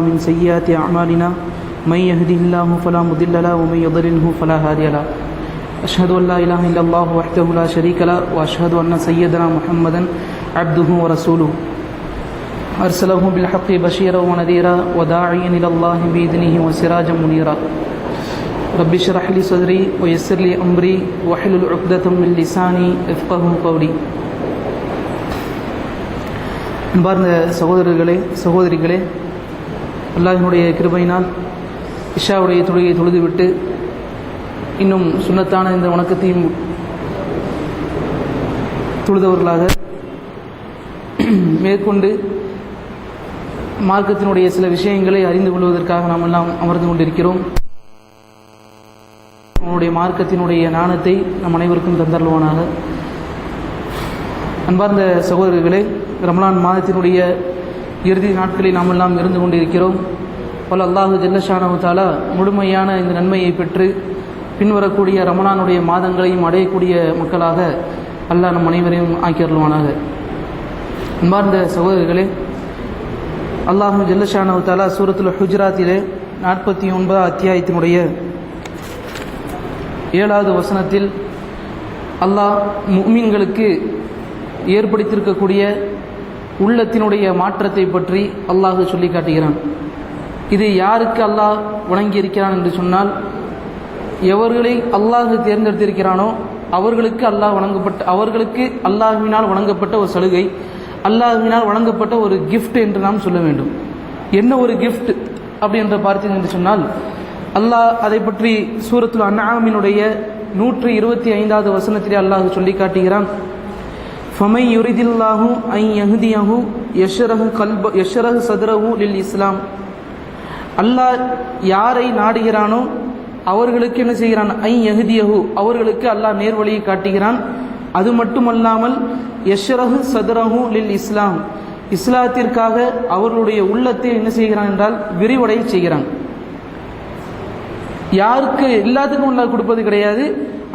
من سيئات أعمالنا من يهده الله فلا مضل له ومن يضلله فلا هادي له. أشهد أن لا إله إلا الله وحده لا شريك له وأشهد أن سيدنا محمدا عبده ورسوله. أرسله بالحق بشيرا ونذيرا وداعيا إلى الله بإذنه وسراجا منيرا رب اشرح لي صدري ويسر لي أمري واحلل عقدة من لساني افقه قولي அன்பார்ந்த சகோதரர்களே சகோதரிகளே அல்லாஹினுடைய கிருபையினால் இஷாவுடைய தொழுகையை தொழுதுவிட்டு இன்னும் சுண்ணத்தான இந்த வணக்கத்தையும் தொழுதவர்களாக மேற்கொண்டு மார்க்கத்தினுடைய சில விஷயங்களை அறிந்து கொள்வதற்காக நாம் எல்லாம் அமர்ந்து கொண்டிருக்கிறோம். அவனுடைய மார்க்கத்தினுடைய நாணத்தை நம் அனைவருக்கும் தந்தருவானாக அன்பார்ந்த சகோதரர்களே ரமலான் மாதத்தினுடைய இறுதி நாட்களில் நாம் எல்லாம் இருந்து கொண்டிருக்கிறோம். பல அல்லாஹு ஜல்லஷானவு தாலா முழுமையான இந்த நன்மையை பெற்று பின்வரக்கூடிய ரமணானுடைய மாதங்களையும் அடையக்கூடிய மக்களாக அல்லாஹ் நம் அனைவரையும் ஆக்கியருள்வானாக. அன்பார்ந்த சகோதரர்களே அல்லாஹு ஜல்லஷானவு தாலா சூரத்துல் ஹுஜராத்திலே நாற்பத்தி ஒன்பதாம் அத்தியாயத்தினுடைய ஏழாவது வசனத்தில் அல்லாஹ் முக்மீன்களுக்கு ஏற்படுத்தியிருக்கக்கூடிய உள்ளத்தினுடைய மாற்றத்தை பற்றி அல்லாஹ் சொல்லி காட்டுகிறான் இது யாருக்கு அல்லாஹ் வணங்கியிருக்கிறான் என்று சொன்னால் எவர்களை அல்லாஹ் தேர்ந்தெடுத்திருக்கிறானோ அவர்களுக்கு அல்லாஹ் வழங்கப்பட்ட அவர்களுக்கு அல்லாஹுவினால் வழங்கப்பட்ட ஒரு சலுகை அல்லாஹுவினால் வழங்கப்பட்ட ஒரு கிஃப்ட் என்று நாம் சொல்ல வேண்டும். என்ன ஒரு கிஃப்ட் அப்படி என்று பார்த்தீங்க என்று சொன்னால் அல்லாஹ் அதை பற்றி சூரத்துல் அன்னாமினுடைய நூற்றி இருபத்தி ஐந்தாவது வசனத்திலே அல்லாஹ் சொல்லி காட்டுகிறான் ஃபமை யுரிதில்லாஹு ஐ யஹ்தியஹு யஷரஹு கல்ப யஷரகு சதுரஹு லில் இஸ்லாம் அல்லாஹ் யாரை நாடுகிறானோ அவர்களுக்கு என்ன செய்கிறான்? ஐ யஹுதியஹு. அவர்களுக்கு அல்லாஹ் நேர்வழியை காட்டுகிறான். அது மட்டுமல்லாமல் யஷரகு சதுரஹு லில் இஸ்லாம் இஸ்லாத்திற்காக அவர்களுடைய உள்ளத்தை என்ன செய்கிறான் என்றால் விரிவடைய செய்கிறான். யாருக்கு எல்லாத்துக்கும் அல்லாஹ் கொடுப்பது கிடையாது.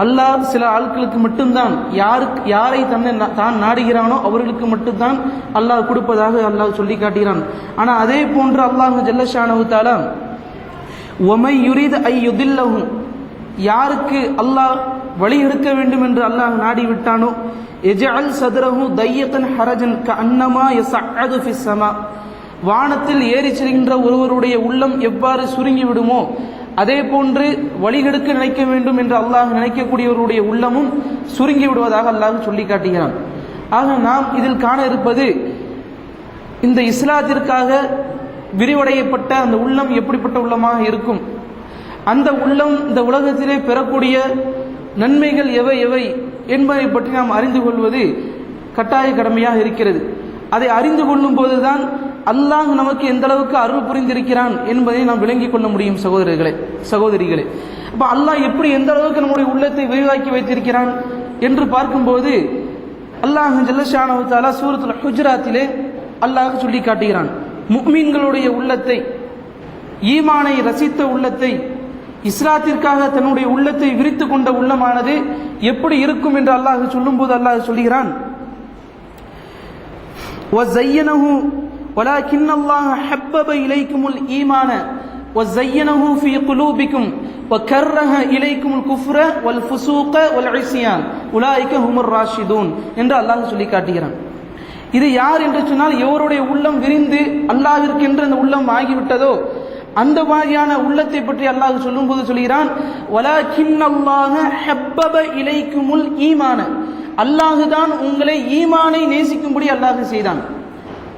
அல்லாஹ் சில ஆட்களுக்கு மட்டும்தான். யாருக்கு யாரை தன்னை தான் நாடுகிறானோ அவர்களுக்கு மட்டும்தான் அல்லாஹ் கொடுப்பதாக அல்லாஹ் சொல்லி காட்டுகிறான். ஆனால் அதே போன்று அல்லாஹ் ஜல்லஷானவு தாலா ஒமை யுரித் ஐ யுதில்லஹும் யாருக்கு அல்லாஹ் வழி எடுக்க வேண்டும் என்று அல்லாஹ் நாடி விட்டானோ எஜஅல் சதுரஹு தையத்தன் ஹரஜன் க அன்னமா எஸ் ஃபிஸ் ஃபிஸ்ஸமா வானத்தில் ஏறி செல்கின்ற ஒருவருடைய உள்ளம் எவ்வாறு சுருங்கி விடுமோ அதே போன்று வழிகெடுக்க நினைக்க வேண்டும் என்று அல்லாஹ் நினைக்கக்கூடியவருடைய உள்ளமும் சுருங்கி விடுவதாக அல்லாஹ் சொல்லி காட்டுகிறான் ஆக நாம் இதில் காண இருப்பது இந்த இஸ்லாத்திற்காக விரிவடையப்பட்ட அந்த உள்ளம் எப்படிப்பட்ட உள்ளமாக இருக்கும்? அந்த உள்ளம் இந்த உலகத்திலே பெறக்கூடிய நன்மைகள் எவை எவை என்பதை பற்றி நாம் அறிந்து கொள்வது கட்டாய கடமையாக இருக்கிறது. அதை அறிந்து கொள்ளும் போதுதான் அல்லாஹ் நமக்கு எந்த அளவுக்கு அருள் புரிந்திருக்கிறான் என்பதை நாம் விளங்கிக் கொள்ள முடியும் சகோதரர்களே சகோதரிகளே. அப்போ அல்லாஹ் எப்படி எந்த அளவுக்கு நம்முடைய உள்ளத்தை விரிவாக்கி வைத்திருக்கிறான் என்று பார்க்கும்போது அல்லாஹ் ஜல்லஷானவுத்தாலா சூரத்தில் குஜராத்திலே அல்லாஹ் சொல்லி காட்டுகிறான் முக்மீன்களுடைய உள்ளத்தை ஈமானை ரசித்த உள்ளத்தை இஸ்லாத்திற்காக தன்னுடைய உள்ளத்தை விரித்து கொண்ட உள்ளமானது எப்படி இருக்கும் என்று அல்லாஹ் சொல்லும்போது அல்லாஹ் சொல்லுகிறான் ولكن الله حبب إليكم الإيمان وزينه في قلوبكم وكره إليكم الكفر والفسوق والعصيان أولئك هم الراشدون என்று அல்லாஹ் சொல்லி காட்டுகிறான் இது யார் என்று சொன்னால் எவருடைய உள்ளம் விரிந்து அல்லாஹிற்கென்று அந்த உள்ளம் ஆகிவிட்டதோ அந்த மாதிரியான உள்ளத்தை பற்றி அல்லாஹ் சொல்லும்போது சொல்கிறான் வலாக்கின் அல்லாஹ ஹப்பப இலைக்குமுல் ஈமான அல்லாஹுதான் உங்களை ஈமானை நேசிக்கும்படி அல்லாஹ் செய்தான்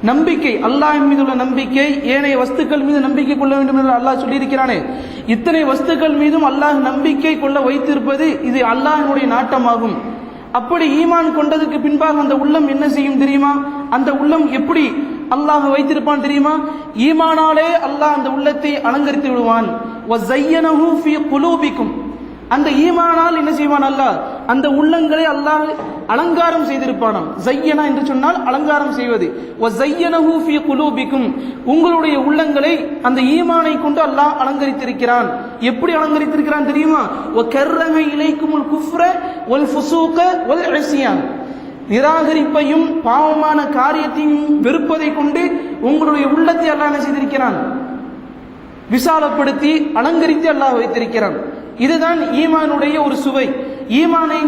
நம்பிக்கை அல்லாஹ் மீது உள்ள நம்பிக்கை ஏனைய வஸ்துக்கள் மீது நம்பிக்கை கொள்ள வேண்டும் என்று அல்லாஹ் சொல்லியிருக்கிறானே. இத்தனை வஸ்துக்கள் மீதும் அல்லாஹ் நம்பிக்கை கொள்ள வைத்திருப்பது இது அல்லாஹினுடைய நாட்டமாகும். அப்படி ஈமான் கொண்டதுக்கு பின்பாக அந்த உள்ளம் என்ன செய்யும் தெரியுமா? அந்த உள்ளம் எப்படி அல்லாஹ் வைத்திருப்பான் தெரியுமா? ஈமானாலே அல்லாஹ் அந்த உள்ளத்தை அலங்கரித்து விடுவான். அந்த ஈமானால் என்ன செய்வான் அல்லாஹ்? அந்த உள்ளங்களை அல்லாஹ் அலங்காரம் செய்திருப்பானாம். ஜையனா என்று சொன்னால் அலங்காரம் செய்வது. குலூபிக்கும். உங்களுடைய உள்ளங்களை அந்த ஈமானை கொண்டு அல்லாஹ் அலங்கரித்திருக்கிறான். எப்படி அலங்கரித்திருக்கிறான் தெரியுமா? ஒ கர்ரக இலைக்கும் குஃப்ர ஒல் ஃபுசூக ஒல் அசியான் நிராகரிப்பையும் பாவமான காரியத்தையும் வெறுப்பதை கொண்டு உங்களுடைய உள்ளத்தை அல்லாஹ் என்ன செய்திருக்கிறான்? விசாலப்படுத்தி அலங்கரித்து அல்லாஹ் வைத்திருக்கிறான். இதுதான் ஈமானுடைய ஒரு சுவை. ஈமானை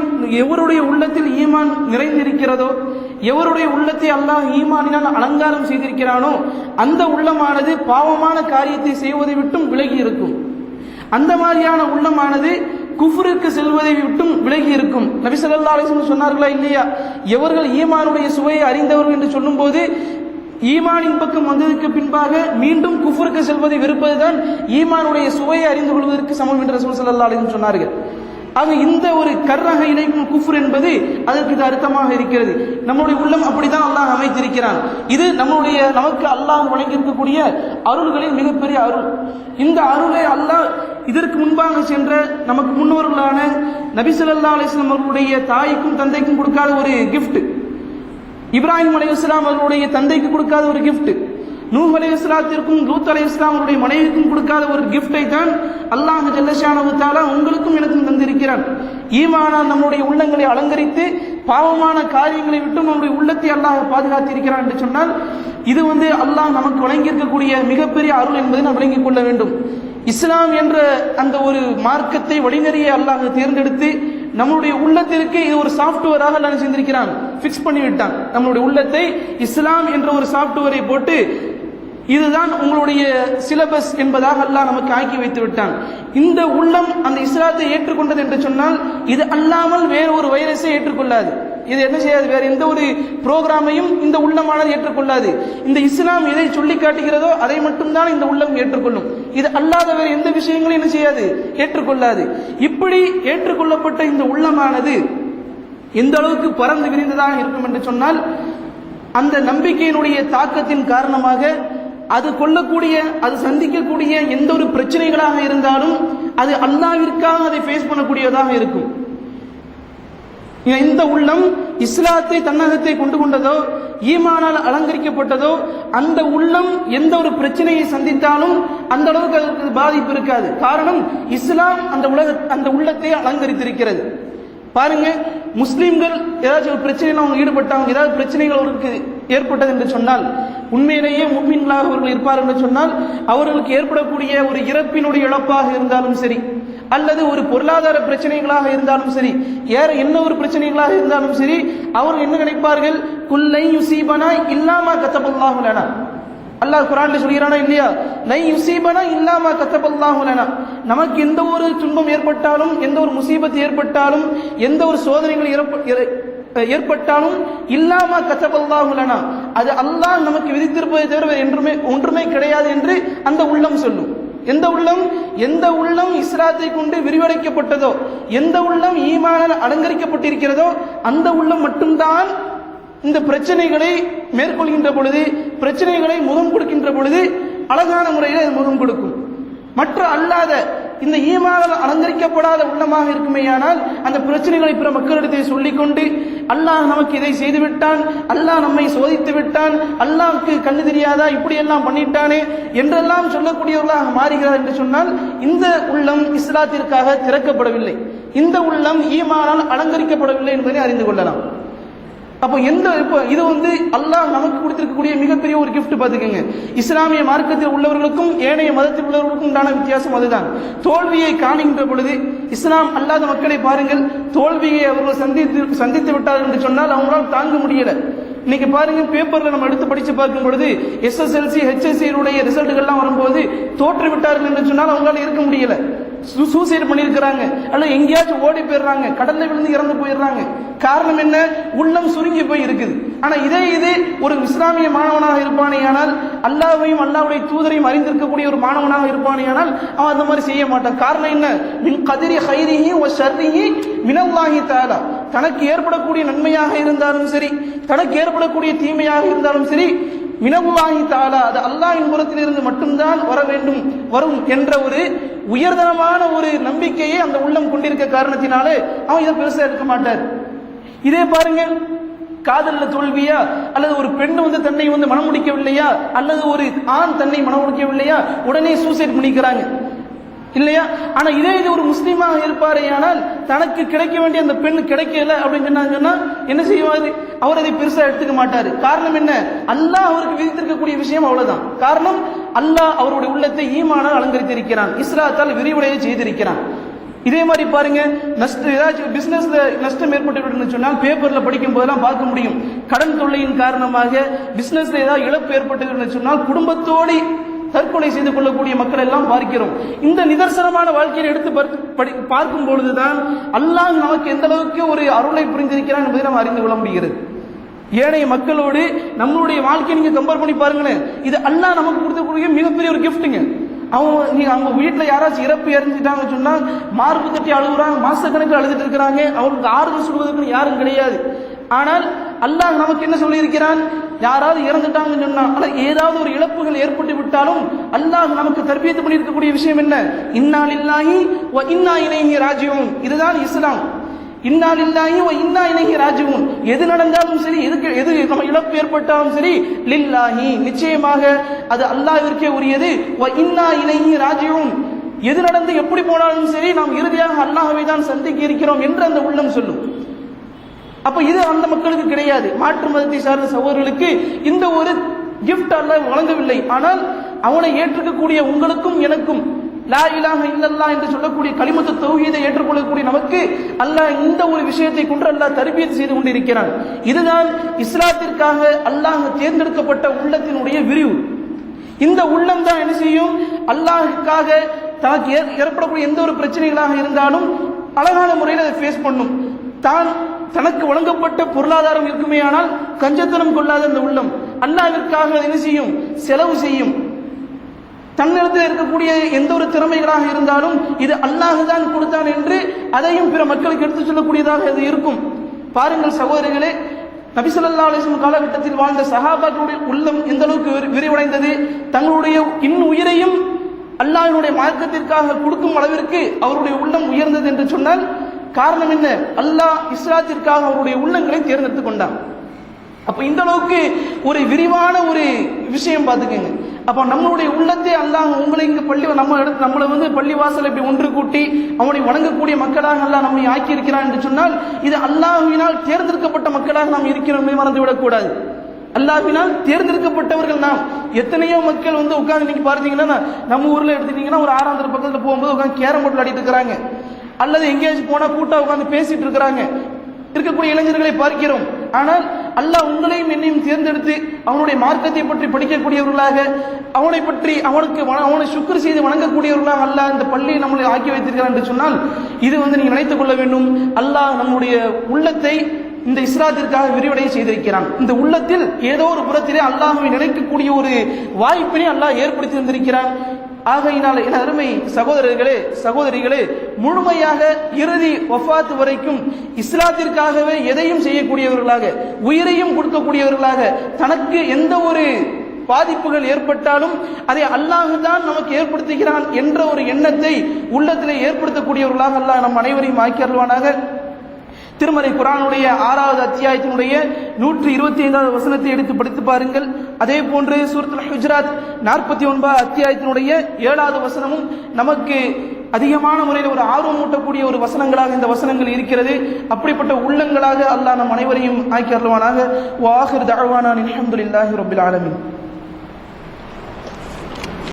எவருடைய உள்ளத்தில் ஈமான் நிறைந்திருக்கிறதோ எவருடைய உள்ளத்தை அல்லாஹ் ஈமானினால் அலங்காரம் செய்திருக்கிறானோ அந்த உள்ளமானது பாவமான காரியத்தை செய்வதை விட்டும் விலகி இருக்கும். அந்த மாதிரியான உள்ளமானது குஃபருக்கு செல்வதை விட்டும் விலகி இருக்கும். நபிசல்லா ஸல்லல்லாஹு சொன்னார்களா இல்லையா? எவர்கள் ஈமானுடைய சுவையை அறிந்தவர்கள் என்று சொல்லும்போது ஈமானின் பக்கம் வந்ததற்கு பின்பாக மீண்டும் குஃபருக்கு செல்வதை வெறுப்பதுதான் ஈமானுடைய சுவையை அறிந்து கொள்வதற்கு சமம் என்று ரசூல் சல்லா சொன்னார்கள். ஆக இந்த ஒரு கர்ரக இணைக்கும் குஃபர் என்பது அதற்கு இது அர்த்தமாக இருக்கிறது. நம்முடைய உள்ளம் அப்படித்தான் அல்லாஹ் அமைத்திருக்கிறான். இது நம்முடைய நமக்கு அல்லாஹ் வழங்கியிருக்கக்கூடிய அருள்களின் மிகப்பெரிய அருள். இந்த அருளை அல்லாஹ் இதற்கு முன்பாக சென்ற நமக்கு முன்னோர்களான நபி ஸல்லல்லாஹு அவர்களுடைய தாய்க்கும் தந்தைக்கும் கொடுக்காத ஒரு கிஃப்ட் இப்ராஹிம் அலைஹிஸ்ஸலாம் அவர்களுடைய தந்தைக்கு கொடுக்காத ஒரு gift. நூஹ் இஸ்லாத்திற்கும் லூத் இஸ்லாம் அவருடைய மனைவிக்கும் கொடுக்காத ஒரு கிஃப்டை தான் அல்லாஹ் ஜல்லஷானவுத்தாலா உங்களுக்கும் எனக்கும் தந்திருக்கிறான். ஈமானால் நம்முடைய உள்ளங்களை அலங்கரித்து பாவமான காரியங்களை விட்டு நம்முடைய உள்ளத்தை அல்லாஹ் பாதுகாத்திருக்கிறான் என்று சொன்னால் இது வந்து அல்லாஹ் நமக்கு வழங்கியிருக்கக்கூடிய மிகப்பெரிய அருள் என்பதை நாம் விளங்கிக் கொள்ள வேண்டும். இஸ்லாம் என்ற அந்த ஒரு மார்க்கத்தை வழிநெறிய அல்லாஹ் தேர்ந்தெடுத்து நம்மளுடைய உள்ளத்திற்கு இது ஒரு சாஃப்ட்வேராக எல்லாம் செஞ்சிருக்கிறான் ஃபிக்ஸ் பண்ணி விட்டான் நம்மளுடைய உள்ளத்தை இஸ்லாம் என்ற ஒரு சாஃப்ட்வேரை போட்டு இதுதான் உங்களுடைய சிலபஸ் என்பதாக அல்லாஹ் நமக்கு ஆக்கி வைத்து விட்டான். இந்த உள்ளம் அந்த இஸ்லாத்தை ஏற்றுக்கொண்டது என்று சொன்னால் இது அல்லாமல் வேறு ஒரு வைரஸை ஏற்றுக்கொள்ளாது. இது என்ன செய்யாது? வேற எந்த ஒரு புரோகிராமையும் இந்த உள்ளமானது ஏற்றுக்கொள்ளாது. இந்த இஸ்லாம் எதை சொல்லி காட்டுகிறதோ அதை மட்டும்தான் இந்த உள்ளம் ஏற்றுக்கொள்ளும். இது அல்லாத வேற எந்த விஷயங்களும் என்ன செய்யாது? ஏற்றுக்கொள்ளாது. இப்படி ஏற்றுக்கொள்ளப்பட்ட இந்த உள்ளமானது எந்த அளவுக்கு பறந்து விரிந்ததாக இருக்கும் என்று சொன்னால் அந்த நம்பிக்கையினுடைய தாக்கத்தின் காரணமாக அது கொள்ளக்கூடிய அது சந்திக்கக்கூடிய எந்த ஒரு பிரச்சனைகளாக இருந்தாலும் அது அல்லாவிற்காக அதை ஃபேஸ் பண்ணக்கூடியதாக இருக்கும். இந்த உள்ளம் இஸ்லாத்தை தன்னகத்தை கொண்டு கொண்டதோ ஈமானால் அலங்கரிக்கப்பட்டதோ அந்த உள்ளம் எந்த ஒரு பிரச்சனையை சந்தித்தாலும் அந்த அளவுக்கு அதற்கு பாதிப்பு இருக்காது. காரணம் இஸ்லாம் அந்த உலக அந்த உள்ளத்தை அலங்கரித்திருக்கிறது. பாருங்க முஸ்லீம்கள் ஏதாச்சும் ஒரு பிரச்சனையில் அவங்க ஈடுபட்டாங்க ஏதாவது பிரச்சனைகள் அவருக்கு ஏற்பட்டது என்று சொன்னால் உண்மையிலேயே முன்மீன்களாக அவர்கள் இருப்பார் என்று சொன்னால் அவர்களுக்கு ஏற்படக்கூடிய ஒரு இறப்பினுடைய இழப்பாக இருந்தாலும் சரி அல்லது ஒரு பொருளாதார பிரச்சனைகளாக இருந்தாலும் சரி ஏற என்ன ஒரு பிரச்சனைகளாக இருந்தாலும் சரி அவர்கள் என்ன நினைப்பார்கள்? குல்லை யுசீபனா இல்லாம கத்தபல்லாஹுலனா அல்லாஹ் குரான்ல சொல்கிறானா இல்லையா? லை யுசீபனா இல்லாம கத்தபல்லாஹுலனா நமக்கு எந்த ஒரு துன்பம் ஏற்பட்டாலும் எந்த ஒரு முசீபத்து ஏற்பட்டாலும் எந்த ஒரு சோதனைகள் ஏற்பட்டாலும் இல்லாம கத்தபல்லாஹுலனா அது அல்லாஹ் நமக்கு விதித்திருப்பதை தவிர வேறு என்றுமே ஒன்றுமே கிடையாது என்று அந்த உள்ளம் சொல்லும். எந்த உள்ளம் எந்த உள்ளம் இஸ்லாத்தை கொண்டு விரிவடைக்கப்பட்டதோ எந்த உள்ளம் ஈமான அலங்கரிக்கப்பட்டிருக்கிறதோ அந்த உள்ளம் மட்டும்தான் இந்த பிரச்சனைகளை மேற்கொள்கின்ற பொழுது பிரச்சனைகளை முகம் கொடுக்கின்ற பொழுது அழகான முறையில் அது முகம் கொடுக்கும். மற்ற அல்லாத இந்த ஈமானால் அலங்கரிக்கப்படாத உள்ளமாக இருக்குமேயானால் அந்த பிரச்சனைகளை பிற மக்களிடத்தை சொல்லிக்கொண்டு அல்லாஹ் நமக்கு இதை செய்து விட்டான் அல்லாஹ் நம்மை சோதித்து விட்டான் அல்லாஹ்க்கு கண்ணு தெரியாதா இப்படியெல்லாம் பண்ணிட்டானே என்றெல்லாம் சொல்லக்கூடியவர்களாக மாறுகிறார் என்று சொன்னால் இந்த உள்ளம் இஸ்லாத்திற்காக திறக்கப்படவில்லை. இந்த உள்ளம் ஈமானால் அலங்கரிக்கப்படவில்லை என்பதை அறிந்து கொள்ளலாம். அப்போ எந்த இப்போ இது வந்து அல்லாஹ் நமக்கு கொடுத்திருக்கக்கூடிய மிகப்பெரிய ஒரு கிஃப்ட் பார்த்துக்கோங்க. இஸ்லாமிய மார்க்கத்தில் உள்ளவர்களுக்கும் ஏனைய மதத்தில் உள்ளவர்களுக்கும் உண்டான வித்தியாசம் அதுதான். தோல்வியை காணுகின்ற பொழுது இஸ்லாம் அல்லாத மக்களை பாருங்கள் தோல்வியை அவர்கள் சந்தித்து சந்தித்து விட்டார்கள் என்று சொன்னால் அவங்களால் தாங்க முடியலை. இன்னைக்கு பாருங்க பேப்பர்ல நம்ம எடுத்து படிச்சு பார்க்கும் பொழுது எஸ்எஸ்எல்சி ஹெச்எஸ்சியுடைய ரிசல்ட்டுகள்லாம் வரும்போது தோற்று விட்டார்கள் என்று சொன்னால் அவங்களால இருக்க முடியல. சூசைட் பண்ணியிருக்கிறாங்க. அல்ல எங்கேயாச்சும் ஓடி போயிடுறாங்க. கடல்ல விழுந்து இறந்து போயிடுறாங்க. காரணம் என்ன? உள்ளம் சுருங்கி போய் இருக்குது. ஆனா இதே இது ஒரு இஸ்லாமிய மாணவனாக இருப்பானேயானால் அல்லாவையும் அல்லாவுடைய தூதரையும் அறிந்திருக்கக்கூடிய ஒரு மாணவனாக இருப்பானேயானால் அவன் அந்த மாதிரி செய்ய மாட்டான். காரணம் என்ன? மின் கதிரி ஹைரிஹி ஒ ஷர்ரிஹி மினல்லாஹி தஆலா. தனக்கு ஏற்படக்கூடிய நன்மையாக இருந்தாலும் சரி தனக்கு ஏற்படக்கூடிய தீமையாக இருந்தாலும் சரி மினவுவாகி தாலா அது அல்லாஹின் புறத்திலிருந்து மட்டும்தான் வர வேண்டும் வரும் என்ற ஒரு உயர்தனமான ஒரு நம்பிக்கையை அந்த உள்ளம் கொண்டிருக்க காரணத்தினாலே அவன் இதை பெருசாக எடுக்க மாட்டார். இதே பாருங்க காதல்ல தோல்வியா அல்லது ஒரு பெண் வந்து தன்னை வந்து மனம் முடிக்கவில்லையா அல்லது ஒரு ஆண் தன்னை மனம் முடிக்கவில்லையா உடனே சூசைட் பண்ணிக்கிறாங்க. இல்லையா? ஆனா இதே இது ஒரு முஸ்லீமாக இருப்பாரே ஆனால் தனக்கு கிடைக்க வேண்டிய அந்த பெண் கிடைக்கல அப்படின்னு சொன்னாங்கன்னா என்ன செய்வாரு? அவர் அதை பெருசா எடுத்துக்க மாட்டாரு. காரணம் என்ன? அல்லாஹ் அவருக்கு விதித்திருக்கக்கூடிய விஷயம் அவ்வளவுதான். காரணம் அல்லாஹ் அவருடைய உள்ளத்தை ஈமானால் அலங்கரித்திருக்கிறான். இஸ்லாத்தால் விரிவடைய செய்திருக்கிறான். இதே மாதிரி பாருங்க நஷ்டம் ஏதாச்சும் பிசினஸ்ல நஷ்டம் ஏற்பட்டு சொன்னால் பேப்பர்ல படிக்கும் போதெல்லாம் பார்க்க முடியும். கடன் தொல்லையின் காரணமாக பிசினஸ்ல ஏதாவது இழப்பு ஏற்பட்டது சொன்னால் குடும்பத்தோடு தற்கொலை செய்து கொள்ளக்கூடிய மக்கள் எல்லாம் பார்க்கிறோம். இந்த நிதர்சனமான வாழ்க்கையை எடுத்து படி- பார்க்கும் பொழுதுதான் அல்லாஹ் நமக்கு எந்த அளவுக்கு ஒரு அருளை புரிந்திருக்கிறான் என்பதை நாம் அறிந்து கொள்ள முடிகிறது. ஏனைய மக்களோடு நம்மளுடைய வாழ்க்கையை நீங்க கம்பேர் பண்ணி பாருங்களேன். இது அல்லாஹ் நமக்கு கொடுத்தக்கூடிய மிகப்பெரிய ஒரு கிஃப்ட்டுங்க அவங்க நீங்க அவங்க வீட்டில் யாராச்சும் இறப்பு இறந்துட்டாங்க சொன்னா மார்பு தட்டி அழுகுறாங்க மாசக்கணக்கில் அழுதுட்டு இருக்கிறாங்க. அவங்களுக்கு ஆறுதல் சொல்வதற்கு யாரும் கிடையாது. ஆனால் அல்லாஹ் நமக்கு என்ன சொல்லியிருக்கிறான்? யாராவது இறந்துட்டாங்கன்னு சொன்னா ஏதாவது ஒரு இழப்புகள் ஏற்பட்டு விட்டாலும் அல்லாஹ் நமக்கு தர்பியத்து பண்ணியிருக்கக்கூடிய விஷயம் என்ன? இன்னா இல்லாஹி இன்னா இணைஹி ராஜீவம் இதுதான் இஸ்லாம். இன்னால் இல்லாஹி இன்னா இணைஹி ராஜீவம் எது நடந்தாலும் சரி எதுக்கு எது நம்ம இழப்பு ஏற்பட்டாலும் சரி லில்லாஹி. நிச்சயமாக அது அல்லாஹ்விற்கே உரியது. வ இன்னா இணைஹி ராஜீவம் எது நடந்து எப்படி போனாலும் சரி நாம் இறுதியாக அல்லாஹவை தான் சந்திக்க இருக்கிறோம் என்று அந்த உள்ளம் சொல்லும். அப்ப இது அந்த மக்களுக்கு கிடையாது. மாற்று மதத்தை சார்ந்த சகோதரர்களுக்கு இந்த ஒரு கிஃப்ட் அல்ல வழங்கவில்லை. ஆனால் அவனை ஏற்றுக்கக்கூடிய உங்களுக்கும் எனக்கும் லா இலாக இல்லல்லா என்று சொல்லக்கூடிய களிமத்து தௌஹீதை ஏற்றுக்கொள்ளக்கூடிய நமக்கு அல்லாஹ் இந்த ஒரு விஷயத்தை கொண்டு அல்லாஹ் தர்பியத் செய்து கொண்டிருக்கிறான். இதுதான் இஸ்லாத்திற்காக அல்லாஹ் தேர்ந்தெடுக்கப்பட்ட உள்ளத்தினுடைய விரிவு. இந்த உள்ளம் தான் என்ன செய்யும்? அல்லாஹுக்காக தனக்கு ஏற்படக்கூடிய எந்த ஒரு பிரச்சனைகளாக இருந்தாலும் அழகான முறையில் அதை ஃபேஸ் பண்ணும். தான் தனக்கு வழங்கப்பட்ட பொருளாதாரம் இருக்குமேயானால் கஞ்சத்தனம் கொள்ளாத அந்த உள்ளம். அல்லாவிற்காக என்ன செய்யும்? செலவு செய்யும். தன்னிடத்தில் இருக்கக்கூடிய எந்த ஒரு திறமைகளாக இருந்தாலும் இது அல்லாஹ் தான் கொடுத்தான் என்று அதையும் பிற மக்களுக்கு எடுத்துச் சொல்லக்கூடியதாக இது இருக்கும். பாருங்கள் சகோதரிகளே நபிசல்லா அலிஸ்லம் காலகட்டத்தில் வாழ்ந்த சஹாபாக்களுடைய உள்ளம் எந்த அளவுக்கு விரிவடைந்தது? தங்களுடைய இன் உயிரையும் அல்லாஹினுடைய மார்க்கத்திற்காக கொடுக்கும் அளவிற்கு அவருடைய உள்ளம் உயர்ந்தது என்று சொன்னால் காரணம் என்ன? அல்லாஹ் இஸ்லாத்திற்காக அவருடைய உள்ளங்களை தேர்ந்தெடுத்து கொண்டான். அப்ப இந்த அளவுக்கு ஒரு விரிவான ஒரு விஷயம் பார்த்துக்கங்க. அப்ப நம்மளுடைய உள்ளத்தை அல்லாஹ் உங்களை இங்க பள்ளி நம்ம எடுத்து நம்மளை வந்து பள்ளி வாசல் இப்படி ஒன்று கூட்டி அவனை வணங்கக்கூடிய மக்களாக அல்லாஹ் நம்மை ஆக்கி இருக்கிறான் என்று சொன்னால் இது அல்லாஹினால் தேர்ந்தெடுக்கப்பட்ட மக்களாக நாம் இருக்கிறோமே மறந்துவிடக்கூடாது. மறந்துவிடக் தேர்ந்தெடுக்கப்பட்டவர்கள் நாம். எத்தனையோ மக்கள் வந்து உட்கார்ந்து நீங்க பார்த்தீங்கன்னா நம்ம ஊர்ல எடுத்துட்டீங்கன்னா ஒரு ஆறாந்திர பக்கத்துல போகும்போது உட்காந்து கேரம் போட்டு விளையாடிட்டு இருக்கிறாங்க. அல்லது எங்கேயாச்சும் போனா கூட்டா உட்காந்து பேசிட்டு இருக்கிறாங்க. இருக்கக்கூடிய இளைஞர்களை பார்க்கிறோம். ஆனால் அல்லாஹ் உங்களையும் என்னையும் தேர்ந்தெடுத்து அவனுடைய மார்க்கத்தை பற்றி படிக்கக்கூடியவர்களாக அவனை பற்றி அவனுக்கு அவனை சுக்கர் செய்து வணங்கக்கூடியவர்களாக அல்லாஹ் இந்த பள்ளியை நம்மளை ஆக்கி வைத்திருக்கிறான் என்று சொன்னால் இது வந்து நீங்கள் நினைத்துக் கொள்ள வேண்டும். அல்லாஹ் நம்முடைய உள்ளத்தை இந்த இஸ்லாத்திற்காக விரிவடைய செய்திருக்கிறான். இந்த உள்ளத்தில் ஏதோ ஒரு புறத்திலே அல்லாஹுவை நினைக்கக்கூடிய ஒரு வாய்ப்பினை அல்லாஹ் ஏற்படுத்தி வந்திருக்கிறான் ஆகையினால் என அருமை சகோதரர்களே சகோதரிகளே முழுமையாக இறுதி வஃபாத் வரைக்கும் இஸ்லாத்திற்காகவே எதையும் செய்யக்கூடியவர்களாக உயிரையும் கொடுக்கக்கூடியவர்களாக தனக்கு எந்த ஒரு பாதிப்புகள் ஏற்பட்டாலும் அதை அல்லாஹு தான் நமக்கு ஏற்படுத்துகிறான் என்ற ஒரு எண்ணத்தை உள்ளத்திலே ஏற்படுத்தக்கூடியவர்களாக அல்லாஹ் நம் அனைவரையும் ஆக்கி திருமறை குரானுடைய ஆறாவது அத்தியாயத்தினுடைய நூற்றி இருபத்தி ஐந்தாவது வசனத்தை எடுத்து படித்து பாருங்கள். அதே போன்று சூரத்துல் ஹுஜராத் நாற்பத்தி ஒன்பது அத்தியாயத்தினுடைய ஏழாவது வசனமும் நமக்கு அதிகமான முறையில் ஒரு ஆர்வம் ஊட்டக்கூடிய ஒரு வசனங்களாக இந்த வசனங்கள் இருக்கிறது. அப்படிப்பட்ட உள்ளங்களாக அல்லாஹ் நம் அனைவரையும் ஆக்கி அருள்வானாக. வாஹிர் தஅவானா அல்ஹம்துலில்லாஹி ரப்பில் ஆலமீன்.